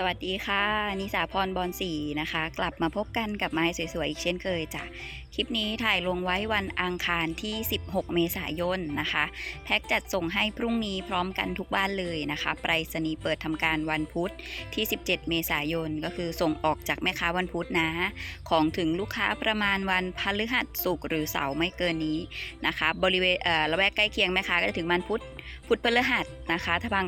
สวัสดีค่ะ นิสาพรบอลสีนะคะ กลับมาพบกันกับไม้สวยๆ อีกเช่นเคยจ้ะ ลิปนี้ถ่ายลงไว้วันอังคารที่ 16 เมษายนนะคะ แพ็กจัดส่งให้พรุ่งนี้พร้อมกันทุกบ้านเลยนะคะไปรษณีย์เปิดทำการวันพุธที่ 17 เมษายน ก็คือส่งออกจากแม่ค้าวันพุธนะ ของถึงลูกค้าประมาณวันพฤหัสศุกร์หรือเสาร์ไม่เกินนี้นะคะ บริเวณเอ่อละแวกใกล้เคียงแม่ค้าก็จะถึงวันพุธพุธพฤหัสนะคะ ถ้าบาง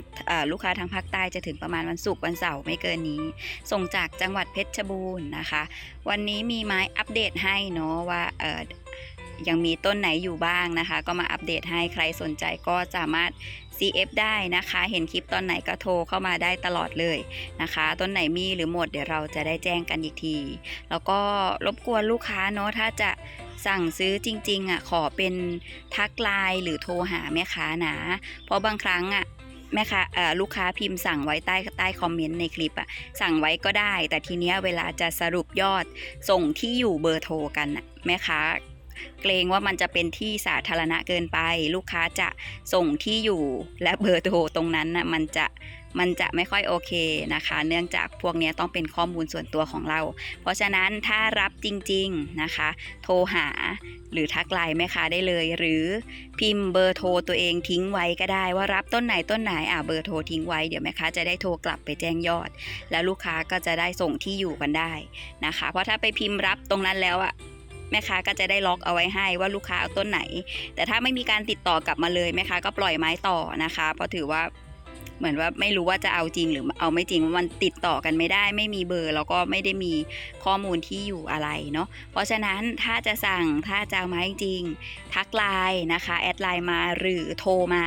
ลูกค้าทางภาคใต้จะถึงประมาณวันศุกร์วันเสาร์ไม่เกินนี้ ส่งจากจังหวัดเพชรบูรณ์นะคะ วันนี้มีไม้อัปเดตให้เนาะว่ายังมีต้นไหนอยู่บ้างนะคะ ก็มาอัปเดตให้ใครสนใจก็สามารถ CF ได้นะคะ เห็นคลิปตอนไหนก็โทรเข้ามาได้ตลอดเลยนะคะ ต้นไหนมีหรือหมดเดี๋ยวเราจะได้แจ้งกันอีกที แล้วก็รบกวนลูกค้าเนาะถ้าจะสั่งซื้อจริงๆอะขอเป็นทักไลน์หรือโทรหาแม่ค้านะ เพราะบางครั้งอะ แม่ค้าลูกค้าพิมพ์สั่งไว้ใต้ใต้คอมเมนต์ในคลิปอะสั่งไว้ก็ได้ แต่ทีเนี้ยเวลาจะสรุปยอดส่งที่อยู่เบอร์โทรกันนะแม่ค้าเกรงว่ามันจะเป็นที่สาธารณะเกินไป ลูกค้าจะส่งที่อยู่และเบอร์โทรตรงนั้นน่ะมันจะ มันจะไม่ค่อยโอเคนะคะ เนื่องจากพวกนี้ต้องเป็นข้อมูลส่วนตัวของเรา เพราะฉะนั้นถ้ารับจริงๆนะคะ โทรหาหรือทักไลน์แม่ค้าได้เลย หรือพิมพ์เบอร์โทรตัวเองทิ้งไว้ก็ได้ว่ารับต้นไหนต้นไหนอะเบอร์โทรทิ้งไว้เดี๋ยวแม่ค้าจะได้โทรกลับไปแจ้งยอด แล้วลูกค้าก็จะได้ส่งที่อยู่กันได้นะคะ เพราะถ้าไปพิมพ์รับตรงนั้นแล้วอะแม่ค้าก็จะได้ล็อกเอาไว้ให้ว่าลูกค้าเอาต้นไหน แต่ถ้าไม่มีการติดต่อกลับมาเลยแม่ค้าก็ปล่อยไม้ต่อนะคะ เพราะถือว่า เหมือนว่าไม่รู้ว่าจะเอาจริงหรือเอาไม่จริงมันติดต่อกันไม่ได้ ไม่มีเบอร์แล้วก็ไม่ได้มีข้อมูลที่อยู่อะไรเนาะเพราะฉะนั้นถ้าจะสั่งถ้าจะเอามาจริงทักไลน์นะคะแอดไลน์มาหรือโทรมา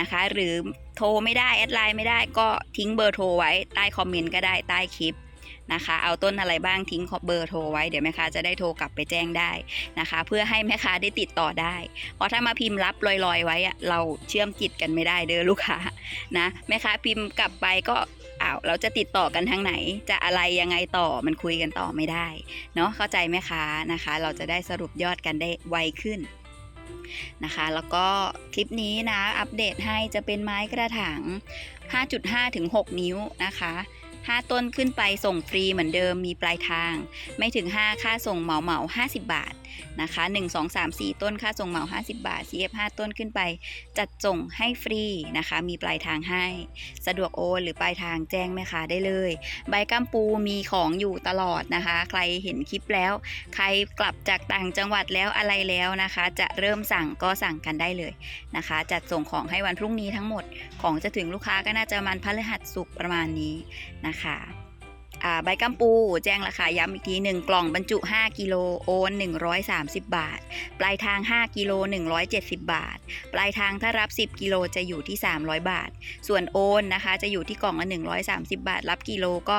นะคะ หรือโทรไม่ได้แอดไลน์ไม่ได้ก็ทิ้งเบอร์โทรไว้ใต้คอมเมนต์ก็ได้ใต้คลิป นะคะ เอาต้นอะไรบ้างทิ้งเบอร์โทรไว้เดี๋ยวแม่ค้าจะได้โทรกลับไปแจ้งได้นะคะ เพื่อให้แม่ค้าได้ติดต่อได้ เพราะถ้ามาพิมพ์รับลอยๆ ไว้อะเราเชื่อมจิตกันไม่ได้เด้อลูกค้านะแม่ค้าพิมพ์กลับไปก็อ้าวเราจะติดต่อกันทางไหน จะอะไรยังไงต่อมันคุยกันต่อไม่ได้เนาะเข้าใจไหมคะนะคะ เราจะได้สรุปยอดกันได้ไวขึ้นนะคะ แล้วก็คลิปนี้นะอัปเดตให้จะเป็นไม้กระถาง 5.5 ถึง 6 นิ้วนะคะ 5 ต้นขึ้นไปส่งฟรีเหมือนเดิมมีปลายทาง ไม่ถึง 5 ค่าส่งเหมาเหมา50 บาทนะคะ1 2 3 4 ต้นค่าส่งเหมา 50 บาท CF 5ต้นขึ้นไป จัดส่งให้ฟรีนะคะ มีปลายทางให้ สะดวกโอนหรือปลายทางแจ้งแม่ค้าได้เลย ใบกัมปูมีของอยู่ตลอดนะคะ ใครเห็นคลิปแล้ว ใครกลับจากต่างจังหวัดแล้วอะไรแล้วนะคะ จะเริ่มสั่งก็สั่งกันได้เลยนะคะ จัดส่งของให้วันพรุ่งนี้ทั้งหมด ของจะถึงลูกค้าก็น่าจะมันพฤหัสสุกประมาณนี้นะคะ ใบกัมปู แจ้งราคาย้ำอีกทีหนึ่งกล่องบรรจุ 5 กิโลโอน 130 บาท ปลายทาง 5 กิโล 170 บาท ปลายทางถ้ารับ 10 กิโลจะอยู่ที่ 300 บาท ส่วนโอนนะคะจะอยู่ที่กล่องละ 130 บาท รับกิโลก็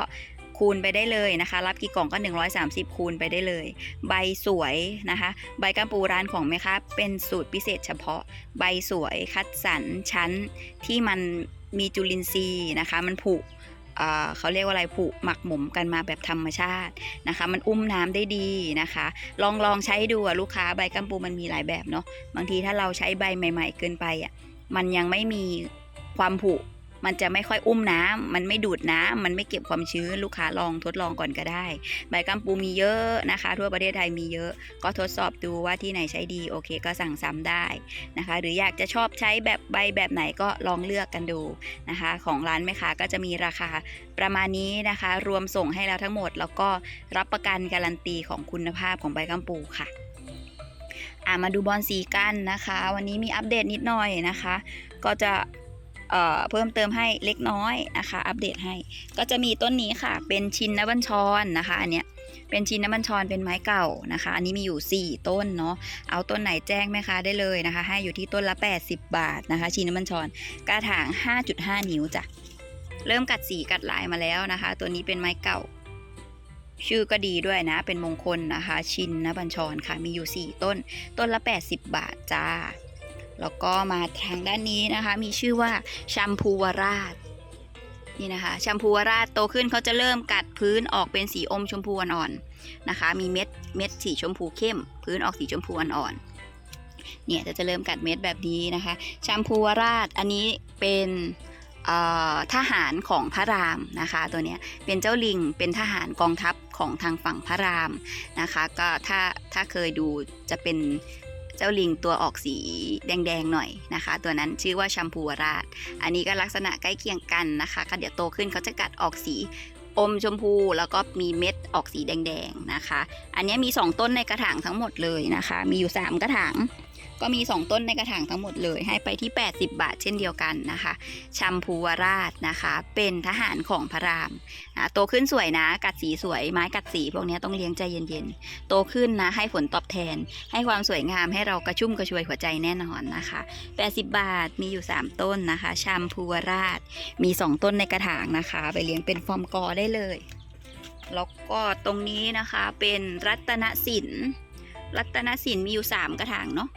คูณไปได้เลยนะคะ รับกี่กล่องก็ 130 คูณไปได้เลย ใบสวยนะคะ ใบกัมปูร้านของแม่ค้าเป็นสูตรพิเศษเฉพาะ ใบสวยคัดสรรชั้นที่มันมีจุลินทรีย์นะคะ มันผุ เขาเรียกว่าอะไรผุหมักหมมกันมาแบบธรรมชาตินะคะ มันอุ้มน้ำได้ดีนะคะ ลองลองใช้ดูลูกค้าใบกัมปูมันมีหลายแบบเนาะบางทีถ้าเราใช้ใบใหม่ ๆ เกินไปอะมันยังไม่มีความผุ มันจะไม่ค่อยอุ้มน้ำมันไม่ดูดน้ำมันไม่เก็บความชื้นลูกค้าลองทดลองก่อนก็ได้ ใบกัมปูมีเยอะนะคะ ทั่วประเทศไทยมีเยอะ ก็ทดสอบดูว่าที่ไหนใช้ดีโอเค ก็สั่งซ้ำได้นะคะ หรืออยากจะชอบใช้แบบใบแบบไหนก็ลองเลือกกันดูนะคะ ของร้านแม่ค้าก็จะมีราคาประมาณนี้นะคะ รวมส่งให้แล้วทั้งหมด แล้วก็รับประกันการันตีของคุณภาพของใบกัมปูค่ะอะมาดูบอลสีกันนะคะ วันนี้มีอัปเดตนิดหน่อยนะคะ ก็จะ เเพิ่มเติมให้เล็กน้อยนะคะ อัปเดตให้ ก็จะมีต้นนี้ค่ะ เป็นชินนบัญชรนะคะ อันเนี้ยเป็นชินนบัญชรเป็นไม้เก่านะคะ อันนี้มีอยู่ 4 ต้นเนาะเอาต้นไหนแจ้งแม่ค้าได้เลยนะคะ ให้อยู่ที่ต้นละ 80 บาทนะคะ ชินนบัญชรกระถาง 5.5 นิ้วจ้ะเริ่มกัดสีกัดลายมาแล้วนะคะ ตัวนี้เป็นไม้เก่า ชื่อก็ดีด้วยนะ เป็นมงคลนะคะ ชินนบัญชรค่ะมีอยู่ 4 ต้น ต้นละ 80 บาทจ้า แล้วก็มาทางด้านนี้นะคะ มีชื่อว่าแชมพูวราชนี่นะคะแชมพูวราชโตขึ้นเขาจะเริ่มกัดพื้นออกเป็นสีอมชมพูอ่อนๆนะคะ มีเม็ดเม็ดสีชมพูเข้ม พื้นออกสีชมพูอ่อนๆเนี่ยจะจะเริ่มกัดเม็ดแบบนี้นะคะแชมพูวราชอันนี้เป็นทหารของพระรามนะคะตัวเนี้ยเป็นเจ้าลิงเป็นทหารกองทัพของทางฝั่งพระรามนะคะ ก็ถ้าถ้าเคยดูจะเป็น เจ้าลิงตัวออกสีแดงๆหน่อยนะคะ ตัวนั้นชื่อว่าชัมพูวราช อันนี้ก็ลักษณะใกล้เคียงกันนะคะก็เดี๋ยวโตขึ้นเขาจะกัดออกสีอมชมพูแล้วก็มีเม็ดออกสีแดงๆนะคะ อันนี้มี 2 ต้นในกระถางทั้งหมดเลยนะคะ มีอยู่ 3 กระถาง ก็มี 2 ต้นในกระถางทั้งหมดเลยให้ไปที่ 80 บาทเช่นเดียวกันนะคะชัมพูวราชนะคะ เป็นทหารของพระรามนะโตขึ้นสวยนะ กัดสีสวยไม้กัดสีพวกนี้ต้องเลี้ยงใจเย็นๆ โตขึ้นนะให้ผลตอบแทน ให้ความสวยงามให้เรากระชุ่มกระชวยหัวใจแน่นอนนะคะ 80 บาทมีอยู่ 3 ต้นนะคะชัมพูวราชมี 2 ต้นในกระถางนะคะ ไปเลี้ยงเป็นฟอร์มกอได้เลยแล้วก็ตรงนี้นะคะเป็นรัตนสินรัตนสินมีอยู่ 3 กระถางเนาะ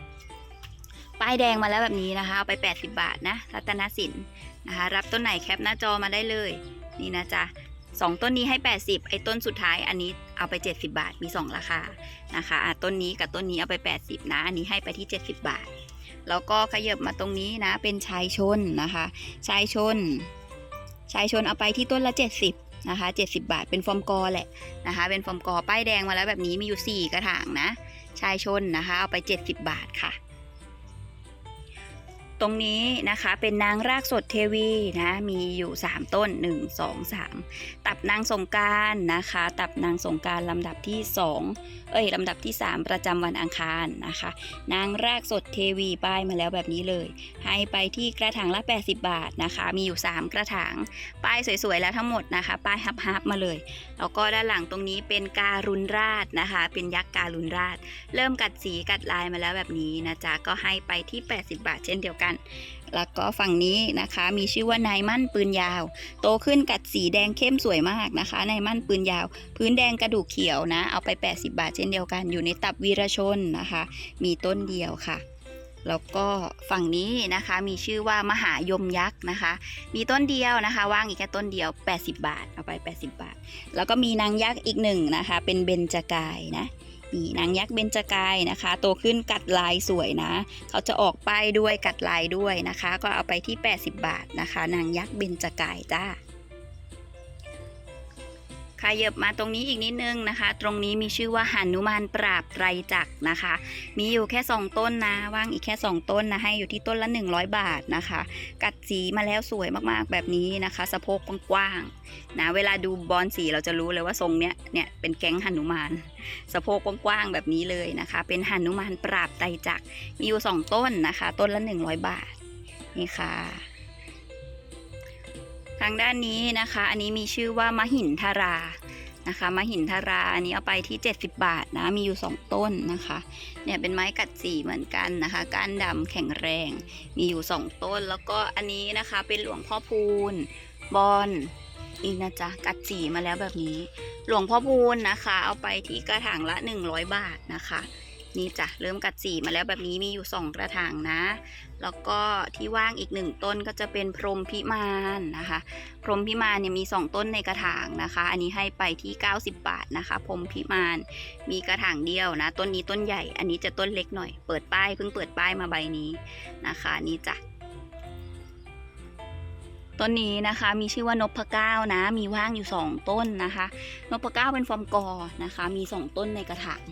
ป้ายแดงมาแล้วแบบนี้นะคะเอาไป 80 บาทนะรัตนสินนะคะ รับต้นไหนแคปหน้าจอมาได้เลยนี่นะจ๊ะสองต้นนี้ให้ 80 ไอ้ต้นสุดท้ายอันนี้เอาไป 70 บาทมี 2 ราคานะคะะต้นนี้กับต้นนี้เอาไป 80 นะ อันนี้ให้ไปที่ 70 บาท แล้วก็ขยับมาตรงนี้นะ เป็นชายชนนะคะ ชายชน ชายชนเอาไปที่ต้นละ 70 นะคะ 70 บาท เป็นฟอร์มกอแหละนะคะ เป็นฟอร์มกอป้ายแดงมาแล้วแบบนี้มีอยู่ 4 กระถางนะ ชายชนนะคะ เอาไป 70 บาทค่ะ ตรงนี้นะคะ เป็นนางรากสดเทวีนะ มีอยู่ 3 ต้น 1 2 3 ตับนางสงการนะคะ ตับนางสงการลำดับที่ 2 เอ้ยลำดับที่ 3 ประจำวันอังคารนะคะ นางรากสดเทวีป้ายมาแล้วแบบนี้เลย ให้ไปที่กระถางละ 80 บาทนะคะ มีอยู่ 3 กระถาง ป้ายสวยๆแล้วทั้งหมดนะคะ ป้ายฮับๆมาเลย แล้วก็ด้านหลังตรงนี้เป็นการุณราชนะคะ เป็นยักษ์การุณราช เริ่มกัดสีกัดลายมาแล้วแบบนี้นะจ๊ะ ก็ให้ไปที่ 80 บาท เช่นเดียวกันแล้วก็ฝั่งนี้นะคะมีชื่อว่านายมั่นปืนยาว โตขึ้นกัดสีแดงเข้มสวยมากนะคะนายมั่นปืนยาว พื้นแดงกระดูกเขียวนะ เอาไป 80 บาทเช่นเดียวกัน อยู่ในตับวีรชนนะคะ มีต้นเดียวค่ะ แล้วก็ฝั่งนี้นะคะมีชื่อว่ามหายมยักษ์นะคะ มีต้นเดียวนะคะว่างอีกแค่ต้นเดียว 80 บาท เอาไป 80 บาท แล้วก็มีนางยักษ์อีกหนึ่งนะคะ เป็นเบญจกายนะ นี่นางยักษ์เบญจกายนะคะ โตขึ้นกัดลายสวยนะ เขาจะออกป้ายด้วยกัดลายด้วยนะคะ ก็เอาไปที่ 80 บาทนะคะ นางยักษ์เบญจกายจ้า ขยับมาตรงนี้อีกนิดนึงนะคะ ตรงนี้มีชื่อว่าหานุมานปราบไตรจักรนะคะ มีอยู่แค่ 2 ต้นนะ ว่างอีกแค่ 2 ต้นนะ ให้อยู่ที่ต้นละ 100 บาทนะคะ กัดสีมาแล้วสวยมากๆแบบนี้นะคะ สะโพกกว้างๆนะ เวลาดูบอลสีเราจะรู้เลยว่าทรงเนี้ย เนี่ยเป็นแก๊งหนุมาน สะโพกกว้างๆแบบนี้เลยนะคะ เป็นหนุมานปราบไตรจักร มีอยู่ 2 ต้นนะคะ ต้นละ 100 บาท นี่ค่ะ ทางด้านนี้นะคะ อันนี้มีชื่อว่ามหินทารานะคะมหินทาราอันนี้เอาไปที่ 70 บาทนะ มีอยู่ 2 ต้นนะคะ เนี่ยเป็นไม้กัดสีเหมือนกันนะคะ ก้านดำแข็งแรง มีอยู่ 2 ต้น แล้วก็อันนี้นะคะเป็นหลวงพ่อพูนบอนอีกนะจ๊ะกัดสีมาแล้วแบบนี้ หลวงพ่อพูนนะคะ เอาไปที่กระถางละ 100 บาทนะคะ นี่จ้ะเริ่มกัดสีมาแล้วแบบนี้มีอยู่ 2 กระถางนะ แล้วก็ที่ว่างอีกหนึ่งต้นก็จะเป็นพรหมพิมานนะคะ พรหมพิมานเนี่ยมี 2 ต้นในกระถางนะคะ อันนี้ให้ไปที่ 90 บาทนะคะ พรหมพิมานมีกระถางเดียวนะ ต้นนี้ต้นใหญ่ อันนี้จะต้นเล็กหน่อย เปิดป้ายเพิ่งเปิดป้ายมาใบนี้นะคะนี่จ้ะต้นนี้นะคะมีชื่อว่านพเก้านะ มีว่างอยู่ 2 ต้นนะคะ นพเก้าเป็นฟอร์มกอนะคะ มี 2 ต้นในกระถาง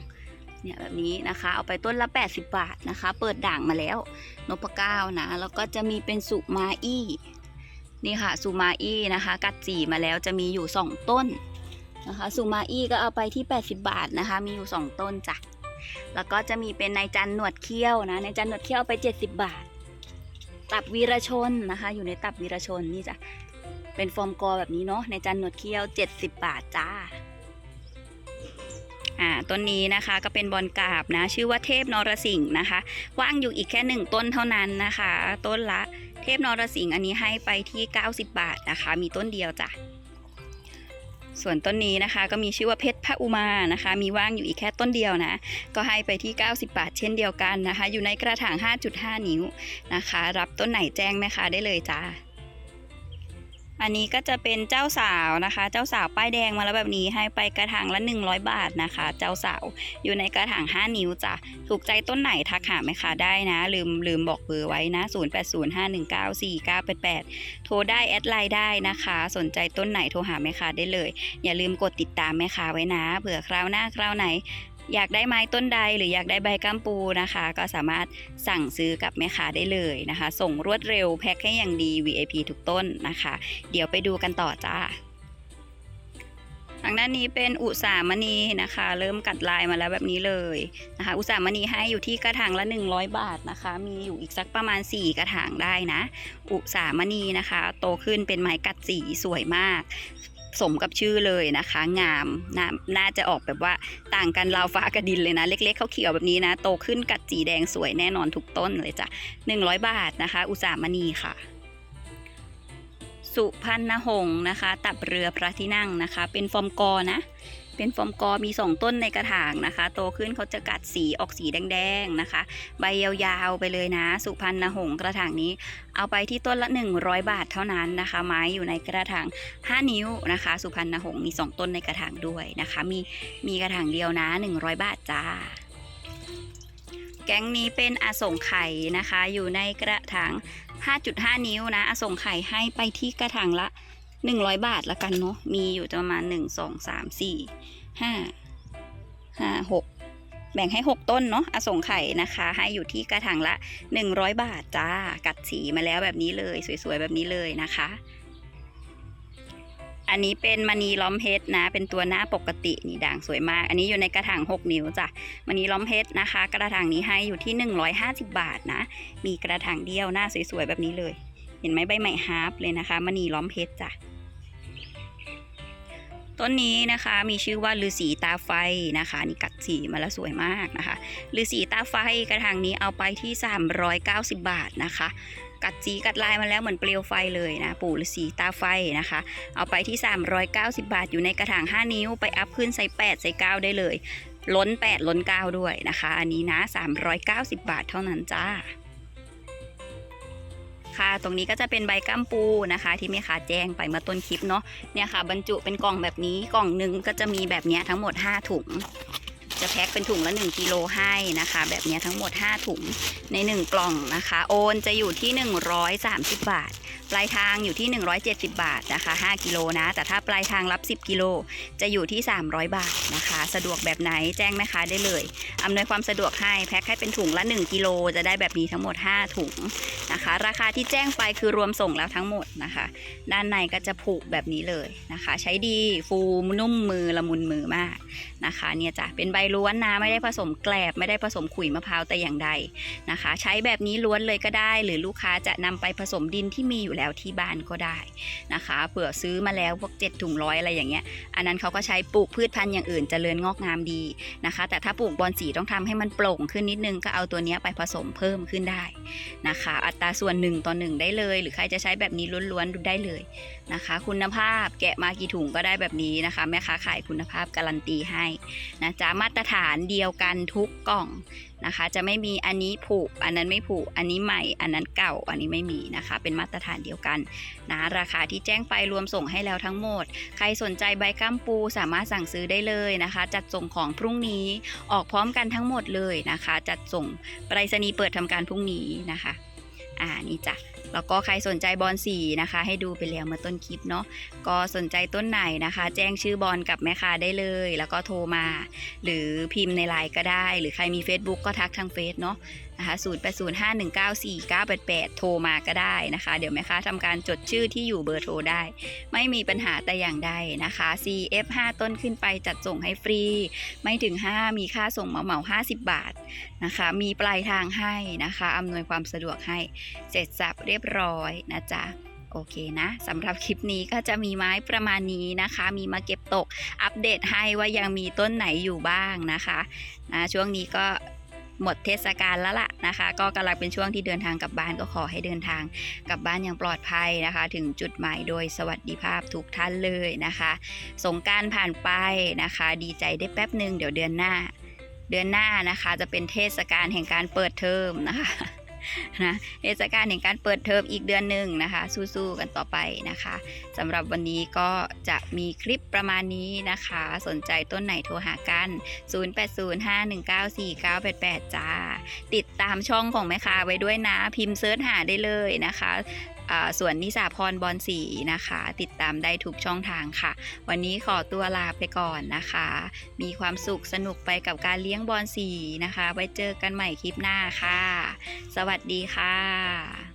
เนี่ยแบบนี้นะคะ เอาไปต้นละ 80 บาทนะคะ เปิดด่างมาแล้วนพเก้านะ แล้วก็จะมีเป็นสุมาอี้นี่ค่ะสุมาอี้นะคะ กัดสีมาแล้วจะมีอยู่ 2 ต้นนะคะสุมาอี้ก็เอาไปที่ 80 บาทนะคะ มีอยู่ 2 ต้นจ้ะแล้วก็จะมีเป็นนายจันหนวดเขี้ยวนะนายจันหนวดเขี้ยวไป 70 บาท ตับวีรชนนะคะ อยู่ในตับวีรชนนี่จ้ะเป็นฟอร์มกอแบบนี้เนาะในจันหนวดเขี้ยว 70 บาทจ้า อ่าต้นนี้นะคะก็เป็นบอลกาบนะชื่อว่าเทพนรสิงห์นะคะ ว่างอยู่อีกแค่หนึ่งต้นเท่านั้นนะคะ ต้นละเทพนรสิงห์อันนี้ให้ไปที่ 90 บาทนะคะ มีต้นเดียวจ้ะส่วนต้นนี้นะคะก็มีชื่อว่าเพชรพระอุมานะคะ มีว่างอยู่อีกแค่ต้นเดียวนะ ก็ให้ไปที่ 90 บาท เช่นเดียวกันนะคะ อยู่ในกระถาง 5.5 นิ้วนะคะ รับต้นไหนแจ้งแม่ค้าได้เลยจ้า อันนี้ก็จะเป็นเจ้าสาวนะคะ เจ้าสาวป้ายแดงมาแล้วแบบนี้ให้ไปกระถางละ 100 บาทนะคะ เจ้าสาวอยู่ในกระถาง 5 นิ้วจ้ะ ถูกใจต้นไหนทักหาไหมคะได้นะ ลืมลืมบอกเบอร์ไว้นะ 0805194988 โทรได้แอดไลน์ได้นะคะ สนใจต้นไหนโทรหาแม่ค้าได้เลย อย่าลืมกดติดตามแม่ค้าไว้นะ เผื่อคราวหน้าคราวไหน อยากได้ไม้ต้นใดหรืออยากได้ใบกัมปูนะคะ ก็สามารถสั่งซื้อกับแม่ค้าได้เลยนะคะ ส่งรวดเร็วแพ็คให้อย่างดี VIP ทุกต้นนะคะ เดี๋ยวไปดูกันต่อจ้าทางด้านนี้เป็นอุสามณีนะคะ เริ่มกัดลายมาแล้วแบบนี้เลยนะคะ อุสามณีให้อยู่ที่กระถางละ 100 บาทนะคะ มีอยู่อีกสักประมาณ 4 กระถางได้นะ อุสามณีนะคะ โตขึ้นเป็นไม้กัดสีสวยมาก สมกับชื่อเลยนะคะ งามนาน่าจะออกแบบว่าต่างกันราวฟ้ากับดินเลยนะ เล็กๆเขาเขียวแบบนี้นะ โตขึ้นกัดจีแดงสวยแน่นอนทุกต้นเลยจ้ะ100 บาทนะคะ อุสามณีค่ะ สุพรรณหงส์นะคะ ตับเรือพระที่นั่งนะคะ เป็นฟอร์มกอนะ เป็นฟอร์มกอมี 2 ต้นในกระถางนะคะ โตขึ้นเขาจะกัดสีออกสีแดงๆนะคะ ใบยาวๆไปเลยนะ สุพรรณหงกระถางนี้ เอาไปที่ต้นละ 100 บาทเท่านั้นนะคะ ไม้อยู่ในกระถาง 5 นิ้วนะคะ สุพรรณหงมี 2 ต้นในกระถางด้วยนะคะ มีมีกระถางเดียวนะ 100 บาทจ้าแก๊งนี้เป็นอสงไข่นะคะ อยู่ในกระถาง 5.5 นิ้วนะ อสงไข่ให้ไปที่กระถางละ 100บาทละกันเนาะ มีอยู่ประมาณ1 2 3 4 5 5 6แบ่งให้6ต้นเนาะอสงไข่นะคะ ให้อยู่ที่กระถางละ100บาทจ้า กัดสีมาแล้วแบบนี้เลย สวยๆแบบนี้เลยนะคะ อันนี้เป็นมณีล้อมเพชรนะ เป็นตัวหน้าปกตินี่ด่างสวยมาก อันนี้อยู่ในกระถาง6 นิ้วจ้ะมณีล้อมเพชรนะคะ กระถางนี้ให้อยู่ที่ 150 บาทนะ มีกระถางเดียวหน้าสวยๆแบบนี้เลย เห็นไหมใบใหม่ฮาร์ปเลยนะคะมณีล้อมเพชรจ้ะ ต้นนี้นะคะมีชื่อว่าฤาษีตาไฟนะคะ นี่กัดสีมาแล้วสวยมากนะคะฤาษีตาไฟกระถางนี้เอาไปที่ 390 บาทนะคะกัดสีกัดลายมาแล้วเหมือนเปลวไฟเลยนะ ปู่ฤาษีตาไฟนะคะ เอาไปที่ 390 บาทอยู่ในกระถาง 5 นิ้วไปอัพขึ้นใส่ 8 ใส่ 9 ได้เลย ล้น 8 ล้น 9 ด้วยนะคะ อันนี้นะ 390 บาทเท่านั้นจ้า ค่ะ ตรงนี้ก็จะเป็นใบกัมปูนะคะ ที่แม่ค้าแจ้งไปเมื่อต้นคลิปเนาะเนี่ยค่ะ บรรจุเป็นกล่องแบบนี้กล่องหนึ่งก็จะมีแบบนี้ทั้งหมด 5 ถุง จะแพ็คเป็นถุงละ1กิโลให้นะคะ แบบนี้ทั้งหมด 5 ถุงใน 1 กล่องนะคะ โอนจะอยู่ที่ 130 บาท ปลายทางอยู่ที่ 170 บาทนะคะ 5 กิโลนะ แต่ถ้าปลายทางรับ 10 กิโลจะอยู่ที่ 300 บาทนะคะ สะดวกแบบไหนแจ้งแม่ค้าได้เลยอำนวยความสะดวกให้แพ็คให้เป็นถุงละ 1 กิโลจะได้แบบนี้ทั้งหมด 5 ถุงนะคะ ราคาที่แจ้งไปคือรวมส่งแล้วทั้งหมดนะคะ ด้านในก็จะผูกแบบนี้เลยนะคะ ใช้ดีฟูนุ่มมือละมุนมือมาก นะคะเนี่ยจ้ะเป็นใบล้วนนะไม่ได้ผสมแกลบ ไม่ได้ผสมขุยมะพร้าวแต่อย่างใดนะคะ ใช้แบบนี้ล้วนเลยก็ได้ หรือลูกค้าจะนำไปผสมดินที่มีอยู่แล้วที่บ้านก็ได้นะคะเผื่อซื้อมาแล้วพวก7ถุงร้อยอะไรอย่างเงี้ยอันนั้นเขาก็ใช้ปลูกพืชพันธุ์อย่างอื่นเจริญงอกงามดีนะคะ แต่ถ้าปลูกบอนสีต้องทำให้มันโปร่งขึ้นนิดนึงก็เอาตัวนี้ไปผสมเพิ่มขึ้นได้นะคะ อัตราส่วน1ต่อ1ได้เลย หรือใครจะใช้แบบนี้ล้วนๆได้เลย นะคะ คุณภาพแกะมากี่ถุงก็ได้แบบนี้นะคะ แม่ค้าขายคุณภาพการันตีให้นะจ๊ะมาตรฐานเดียวกันทุกกล่องนะคะ จะไม่มีอันนี้ผูกอันนั้นไม่ผูกอันนี้ใหม่ อันนั้นเก่าอันนี้ไม่มีนะคะ เป็นมาตรฐานเดียวกันนะราคาที่แจ้งไปรวมส่งให้แล้วทั้งหมด ใครสนใจใบกัมปูสามารถสั่งซื้อได้เลยนะคะ จัดส่งของพรุ่งนี้ออกพร้อมกันทั้งหมดเลยนะคะ จัดส่งไปรษณีย์เปิดทำการพรุ่งนี้นะคะ อ่านี่จ้ะ แล้วก็ใครสนใจบอลสีนะคะ ให้ดูไปแล้วเมื่อต้นคลิปเนาะก็สนใจต้นไหนนะคะ แจ้งชื่อบอลกับแม่ค้าได้เลย แล้วก็โทรมา หรือพิมพ์ในไลน์ก็ได้ หรือใครมี Facebook ก็ทักทางเฟซเนาะ นะคะ0 8 0 5 1 9 4 9 8 8 โทรมาก็ได้นะคะ เดี๋ยวแม่ค้าทำการจดชื่อที่อยู่เบอร์โทรได้ ไม่มีปัญหาแต่อย่างใดนะคะ CF 5 ต้นขึ้นไปจัดส่งให้ฟรี ไม่ถึง 5 มีค่าส่งเหมาเหมา50 บาทนะคะ มีปลายทางให้นะคะอำนวยความสะดวกให้เสร็จสับเรียบร้อยนะจ๊ะโอเคนะสำหรับคลิปนี้ก็จะมีไม้ประมาณนี้นะคะ มีมาเก็บตกอัปเดตให้ว่ายังมีต้นไหนอยู่บ้างนะคะนะช่วงนี้ก็ หมดเทศกาลแล้วล่ะนะคะ ก็กำลังเป็นช่วงที่เดินทางกลับบ้านก็ขอให้เดินทางกลับบ้านอย่างปลอดภัยนะคะ ถึงจุดหมายโดยสวัสดิภาพทุกท่านเลยนะคะ สงการผ่านไปนะคะ ดีใจได้แป๊บหนึ่งเดี๋ยวเดือนหน้า เดือนหน้านะคะจะเป็นเทศกาลแห่งการเปิดเทอมนะคะ นะเทศกาลแห่งการเปิดเทอมอีกเดือนหนึ่งนะคะ สู้ๆกันต่อไปนะคะสำหรับวันนี้ก็จะมีคลิปประมาณนี้นะคะ สนใจต้นไหนโทรหากัน 0805194988 จ้า ติดตามช่องของแม่ค้าไว้ด้วยนะ พิมพ์เซิร์ชหาได้เลยนะคะ ส่วนนิสาพรบอลสีนะคะ ติดตามได้ทุกช่องทางค่ะ วันนี้ขอตัวลาไปก่อนนะคะ มีความสุขสนุกไปกับการเลี้ยงบอลสีนะคะ ไว้เจอกันใหม่คลิปหน้าค่ะ สวัสดีค่ะ